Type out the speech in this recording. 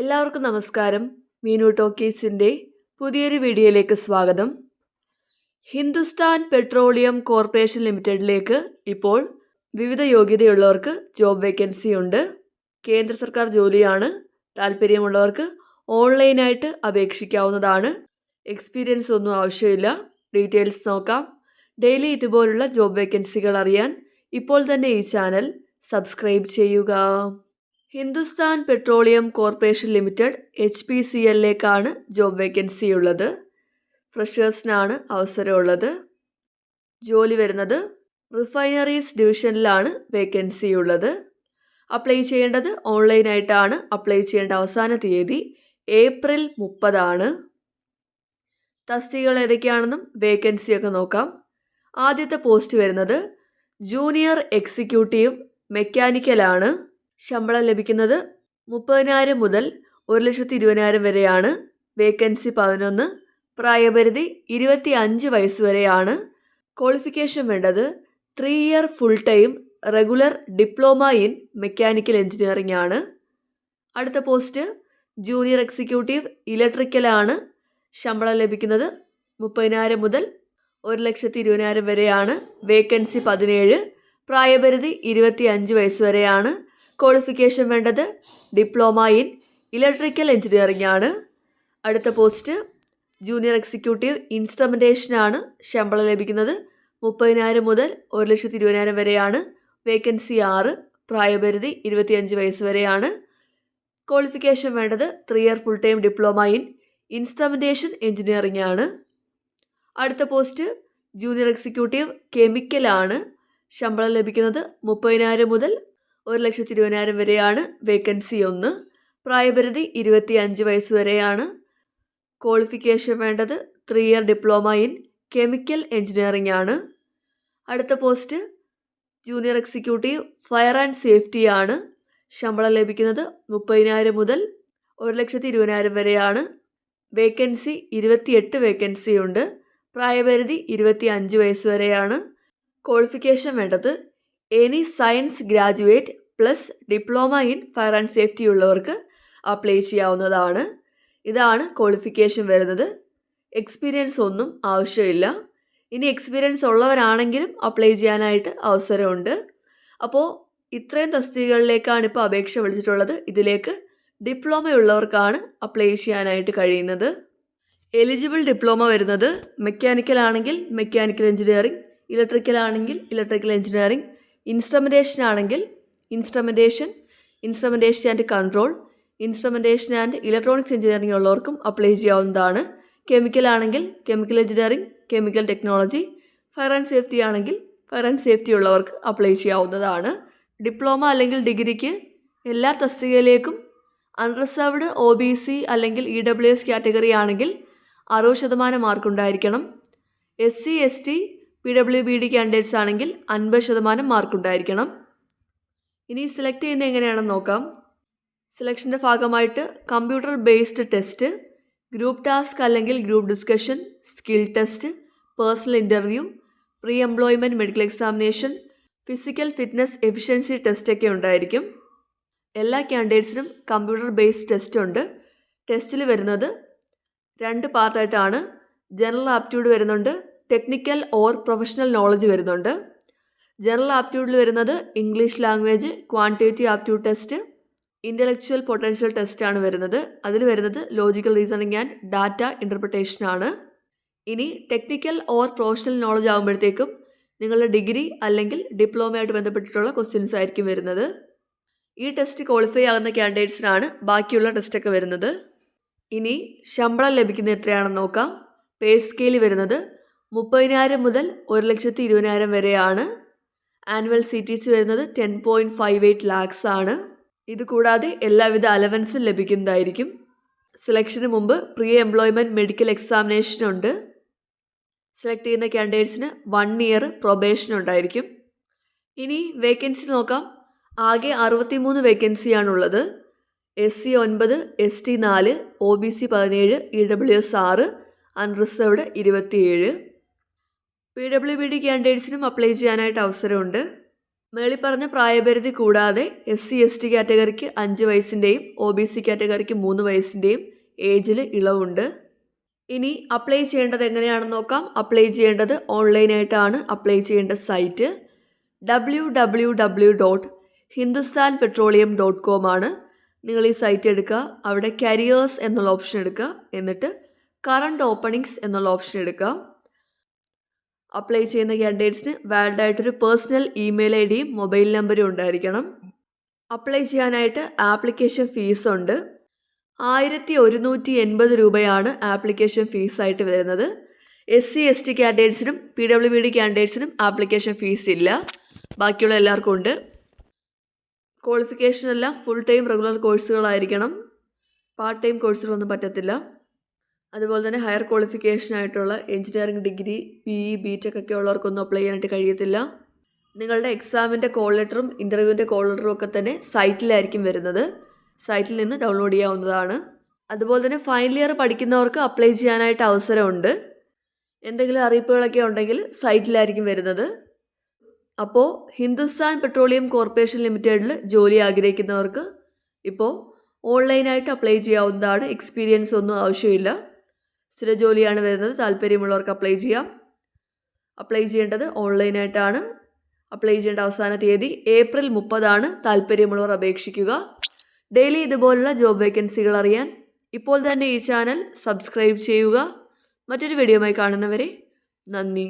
എല്ലാവർക്കും നമസ്കാരം. മീനു ടോക്കീസിന്റെ പുതിയൊരു വീഡിയോയിലേക്ക് സ്വാഗതം. ഹിന്ദുസ്ഥാൻ പെട്രോളിയം കോർപ്പറേഷൻ ലിമിറ്റഡിലേക്ക് ഇപ്പോൾ വിവിധ യോഗ്യതയുള്ളവർക്ക് ജോബ് വേക്കൻസി ഉണ്ട്. കേന്ദ്ര സർക്കാർ ജോലിയാണ്. താല്പര്യമുള്ളവർക്ക് ഓൺലൈനായിട്ട് അപേക്ഷിക്കാവുന്നതാണ്. എക്സ്പീരിയൻസ് ഒന്നും ആവശ്യമില്ല. ഡീറ്റെയിൽസ് നോക്കാം. ഡെയിലി ഇതുപോലുള്ള ജോബ് വേക്കൻസികൾ അറിയാൻ ഇപ്പോൾ തന്നെ ഈ ചാനൽ സബ്സ്ക്രൈബ് ചെയ്യുക. Hindustan petroleum corporation limited H P C എല്ലിലേക്കാണ് job vacancy ഉള്ളത് ഫ്രഷേഴ്സിനാണ് അവസരമുള്ളത്. ജോലി വരുന്നത് റിഫൈനറീസ് ഡിവിഷനിലാണ് വേക്കൻസി ഉള്ളത് അപ്ലൈ ചെയ്യേണ്ടത് ഓൺലൈനായിട്ടാണ്. അപ്ലൈ ചെയ്യേണ്ട അവസാന തീയതി ഏപ്രിൽ മുപ്പതാണ്. തസ്തികകൾ ഏതൊക്കെയാണെന്നും വേക്കൻസിയൊക്കെ നോക്കാം. ആദ്യത്തെ പോസ്റ്റ് വരുന്നത് ജൂനിയർ എക്സിക്യൂട്ടീവ് മെക്കാനിക്കലാണ്. ശമ്പളം ലഭിക്കുന്നത് മുപ്പതിനായിരം മുതൽ ഒരു ലക്ഷത്തി ഇരുപതിനായിരം വരെയാണ്. വേക്കൻസി പതിനൊന്ന് പ്രായപരിധി ഇരുപത്തി അഞ്ച് വയസ്സ് വരെയാണ്. ക്വാളിഫിക്കേഷൻ വേണ്ടത് three year full time regular diploma in mechanical engineering ആണ്. അടുത്ത പോസ്റ്റ് ജൂനിയർ എക്സിക്യൂട്ടീവ് ഇലക്ട്രിക്കലാണ് ശമ്പളം ലഭിക്കുന്നത് മുപ്പതിനായിരം മുതൽ ഒരു ലക്ഷത്തി ഇരുപതിനായിരം വരെയാണ്. വേക്കൻസി പതിനേഴ് പ്രായപരിധി ഇരുപത്തി അഞ്ച് വയസ്സ് വരെയാണ്. ക്വാളിഫിക്കേഷൻ വേണ്ടത് ഡിപ്ലോമ ഇൻ ഇലക്ട്രിക്കൽ എഞ്ചിനീയറിംഗ് ആണ്. അടുത്ത പോസ്റ്റ് ജൂനിയർ എക്സിക്യൂട്ടീവ് ഇൻസ്ട്രുമെന്റേഷനാണ് ശമ്പളം ലഭിക്കുന്നത്. മുപ്പതിനായിരം മുതൽ ഒരു ലക്ഷത്തി ഇരുപതിനായിരം വരെയാണ്. വേക്കൻസി ആറ് പ്രായപരിധി ഇരുപത്തിയഞ്ച് വയസ്സ് വരെയാണ്. ക്വാളിഫിക്കേഷൻ വേണ്ടത് three year full time diploma in instrumentation engineering ആണ്. അടുത്ത പോസ്റ്റ് ജൂനിയർ എക്സിക്യൂട്ടീവ് കെമിക്കലാണ് ശമ്പളം ലഭിക്കുന്നത് മുപ്പതിനായിരം മുതൽ ഒരു ലക്ഷത്തി ഇരുപതിനായിരം വരെയാണ് വേക്കൻസി ഒന്ന്. പ്രായപരിധി ഇരുപത്തി അഞ്ച് വയസ്സ് വരെയാണ്. ക്വാളിഫിക്കേഷൻ വേണ്ടത് three year diploma in chemical engineering ആണ്. അടുത്ത post junior executive fire and safety ആണ്. ശമ്പളം ലഭിക്കുന്നത് മുപ്പതിനായിരം മുതൽ ഒരു ലക്ഷത്തി ഇരുപതിനായിരം വരെയാണ്. വേക്കൻസി ഇരുപത്തിയെട്ട് വേക്കൻസി ഉണ്ട്. പ്രായപരിധി ഇരുപത്തി അഞ്ച് വയസ്സ് വരെയാണ്. ക്വാളിഫിക്കേഷൻ വേണ്ടത് any science graduate plus diploma in fire and safety ഉള്ളവർക്ക് അപ്ലൈ ചെയ്യാവുന്നതാണ്. ഇതാണ് ക്വാളിഫിക്കേഷൻ വരുന്നത്. എക്സ്പീരിയൻസ് ഒന്നും ആവശ്യമില്ല. ഇനി എക്സ്പീരിയൻസ് ഉള്ളവരാണെങ്കിലും അപ്ലൈ ചെയ്യാനായിട്ട് അവസരമുണ്ട്. അപ്പോൾ ഇത്രയും തസ്തികകളിലേക്കാണ് ഇപ്പോൾ അപേക്ഷ വിളിച്ചിട്ടുള്ളത്. ഇതിലേക്ക് ഡിപ്ലോമ ഉള്ളവർക്കാണ് അപ്ലൈ ചെയ്യാനായിട്ട് കഴിയുന്നത്. എലിജിബിൾ ഡിപ്ലോമ വരുന്നത് മെക്കാനിക്കൽ ആണെങ്കിൽ മെക്കാനിക്കൽ എഞ്ചിനീയറിംഗ് ഇലക്ട്രിക്കൽ ആണെങ്കിൽ ഇലക്ട്രിക്കൽ എഞ്ചിനീയറിംഗ് ഇൻസ്ട്രുമെന്റേഷൻ ആണെങ്കിൽ instrumentation instrumentation and control instrumentation and electronics engineering ഉള്ളവർക്കും അപ്ലൈ ചെയ്യാവുന്നതാണ്. കെമിക്കൽ ആണെങ്കിൽ chemical engineering chemical technology fire and safety ആണെങ്കിൽ ഫയർ ആൻഡ് സേഫ്റ്റി ഉള്ളവർക്ക് അപ്ലൈ ചെയ്യാവുന്നതാണ്. ഡിപ്ലോമ അല്ലെങ്കിൽ ഡിഗ്രിക്ക് എല്ലാ തസ്തികയിലേക്കും അൺറിസർവ്ഡ് ഒ ബി സി അല്ലെങ്കിൽ ഇ ഡബ്ല്യു എസ് കാറ്റഗറി ആണെങ്കിൽ അറുപത് ശതമാനം മാർക്കുണ്ടായിരിക്കണം S C S T P W B D candidates ആണെങ്കിൽ അൻപത് ശതമാനം മാർക്കുണ്ടായിരിക്കണം. ഇനി സെലക്ട് ചെയ്യുന്നത് എങ്ങനെയാണെന്ന് നോക്കാം. സെലക്ഷന്റെ ഭാഗമായിട്ട് computer based test group task അല്ലെങ്കിൽ group discussion skill test personal interview pre employment medical examination physical fitness efficiency ടെസ്റ്റൊക്കെ ഉണ്ടായിരിക്കും. എല്ലാ ക്യാൻഡിഡേറ്റ്സിനും കമ്പ്യൂട്ടർ ബേസ്ഡ് ടെസ്റ്റ് ഉണ്ട്. ടെസ്റ്റിൽ വരുന്നത് രണ്ട് പാർട്ടായിട്ടാണ് ജനറൽ ആപ്റ്റ്യൂഡ് വരുന്നുണ്ട്. ടെക്നിക്കൽ ഓർ പ്രൊഫഷണൽ നോളജ് വരുന്നുണ്ട്. ജനറൽ ആപ്റ്റ്യൂഡിൽ വരുന്നത് English language quantity aptitude test intellectual potential test ആണ് വരുന്നത്. അതിൽ വരുന്നത് logical reasoning and data interpretation ആണ്. ഇനി ടെക്നിക്കൽ ഓർ പ്രൊഫഷണൽ നോളജ് ആകുമ്പോഴത്തേക്കും നിങ്ങളുടെ ഡിഗ്രി അല്ലെങ്കിൽ ഡിപ്ലോമയായിട്ട് ബന്ധപ്പെട്ടിട്ടുള്ള ക്വസ്റ്റ്യൻസ് ആയിരിക്കും വരുന്നത്. ഈ ടെസ്റ്റ് ക്വാളിഫൈ ആകുന്ന ക്യാൻഡിഡേറ്റ്സിനാണ് ബാക്കിയുള്ള ടെസ്റ്റൊക്കെ വരുന്നത്. ഇനി ശമ്പളം ലഭിക്കുന്നത് എത്രയാണെന്ന് നോക്കാം. പേ സ്കെയിൽ വരുന്നത് മുപ്പതിനായിരം മുതൽ ഒരു ലക്ഷത്തി ഇരുപതിനായിരം വരെയാണ്. ആനുവൽ സി ടി സി വരുന്നത് ten point five eight lakhs ആണ്. ഇതുകൂടാതെ എല്ലാവിധ അലവൻസും ലഭിക്കുന്നതായിരിക്കും. സെലക്ഷന് മുമ്പ് പ്രീ എംപ്ലോയ്മെന്റ് മെഡിക്കൽ എക്സാമിനേഷൻ ഉണ്ട്. സെലക്ട് ചെയ്യുന്ന കാൻഡിഡേറ്റ്സിന് വൺ ഇയർ പ്രൊബേഷൻ ഉണ്ടായിരിക്കും. ഇനി വേക്കൻസി നോക്കാം. ആകെ അറുപത്തിമൂന്ന് വേക്കൻസിയാണുള്ളത് എസ് സി ഒൻപത് എസ് ടി നാല് ഒ ബി സി പതിനേഴ് ഇ ഡബ്ല്യു എസ് ആറ് അൺറിസർവ്ഡ് ഇരുപത്തിയേഴ്. പി ഡബ്ല്യു ബി ഡി ക്യാൻഡിഡേറ്റ്സിനും അപ്ലൈ ചെയ്യാനായിട്ട് അവസരമുണ്ട്. മേളിൽ പറഞ്ഞ പ്രായപരിധി കൂടാതെ എസ് സി എസ് ടി കാറ്റഗറിക്ക് അഞ്ച് വയസ്സിന്റെയും ഒ ബി സി കാറ്റഗറിക്ക് മൂന്ന് വയസ്സിന്റെയും ഏജിൽ ഇളവുണ്ട്. ഇനി അപ്ലൈ ചെയ്യേണ്ടത് എങ്ങനെയാണെന്ന് നോക്കാം. അപ്ലൈ ചെയ്യേണ്ടത് ഓൺലൈനായിട്ടാണ് അപ്ലൈ ചെയ്യേണ്ട site W W W dot Hindustan petroleum dot com ആണ് നിങ്ങൾ ഈ സൈറ്റ് എടുക്കുക. അവിടെ കരിയേഴ്സ് എന്നുള്ള ഓപ്ഷൻ എടുക്കുക. എന്നിട്ട് കറണ്ട് ഓപ്പണിങ്സ് എന്നുള്ള ഓപ്ഷൻ എടുക്കുക. അപ്ലൈ ചെയ്യുന്ന ക്യാൻഡിഡേറ്റ്സിന് വാലിഡ് ആയിട്ടൊരു പേഴ്സണൽ ഇമെയിൽ ഐ ഡിയും മൊബൈൽ നമ്പറും ഉണ്ടായിരിക്കണം. അപ്ലൈ ചെയ്യാനായിട്ട് ആപ്ലിക്കേഷൻ ഫീസ് ഉണ്ട്. ആയിരത്തി ഒരുന്നൂറ്റി എൺപത് രൂപയാണ് ആപ്ലിക്കേഷൻ ഫീസായിട്ട് വരുന്നത്. എസ് സി എസ് ടി ക്യാൻഡിഡേറ്റ്സിനും പി ഡബ്ല്യു ബി ഡി ക്യാൻഡിഡേറ്റ്സിനും ആപ്ലിക്കേഷൻ ഫീസ് ഇല്ല. ബാക്കിയുള്ള എല്ലാവർക്കും ഉണ്ട്. ക്വാളിഫിക്കേഷൻ എല്ലാം ഫുൾ ടൈം റെഗുലർ കോഴ്സുകളായിരിക്കണം പാർട്ട് ടൈം കോഴ്സുകളൊന്നും പറ്റത്തില്ല. അതുപോലെ തന്നെ ഹയർ ക്വാളിഫിക്കേഷൻ ആയിട്ടുള്ള engineering degree B E B tech ഒക്കെ ഉള്ളവർക്കൊന്നും അപ്ലൈ ചെയ്യാനായിട്ട് കഴിയത്തില്ല. നിങ്ങളുടെ എക്സാമിന്റെ കോൾ ലെറ്ററും ഇന്റർവ്യൂവിന്റെ കോൾ ലെറ്ററും ഒക്കെ തന്നെ സൈറ്റിലായിരിക്കും വരുന്നത്. സൈറ്റിൽ നിന്ന് ഡൗൺലോഡ് ചെയ്യാവുന്നതാണ്. അതുപോലെ തന്നെ ഫൈനൽ ഇയർ പഠിക്കുന്നവർക്ക് അപ്ലൈ ചെയ്യാനായിട്ട് അവസരമുണ്ട്. എന്തെങ്കിലും അറിയിപ്പുകളൊക്കെ ഉണ്ടെങ്കിൽ സൈറ്റിലായിരിക്കും വരുന്നത്. അപ്പോൾ ഹിന്ദുസ്ഥാൻ പെട്രോളിയം കോർപ്പറേഷൻ ലിമിറ്റഡിൽ ജോലി ആഗ്രഹിക്കുന്നവർക്ക് ഇപ്പോൾ ഓൺലൈനായിട്ട് അപ്ലൈ ചെയ്യാവുന്നതാണ്. എക്സ്പീരിയൻസ് ഒന്നും ആവശ്യമില്ല. സ്ഥിര ജോലിയാണ് വരുന്നത്. താല്പര്യമുള്ളവർക്ക് അപ്ലൈ ചെയ്യാം. അപ്ലൈ ചെയ്യേണ്ടത് ഓൺലൈനായിട്ടാണ് അപ്ലൈ ചെയ്യേണ്ട അവസാന തീയതി ഏപ്രിൽ മുപ്പതാണ്. താല്പര്യമുള്ളവർ അപേക്ഷിക്കുക. ഡെയിലി ഇതുപോലുള്ള ജോബ് വേക്കൻസികൾ അറിയാൻ ഇപ്പോൾ തന്നെ ഈ ചാനൽ സബ്സ്ക്രൈബ് ചെയ്യുക. മറ്റൊരു വീഡിയോയുമായി കാണുന്നവരെ നന്ദി.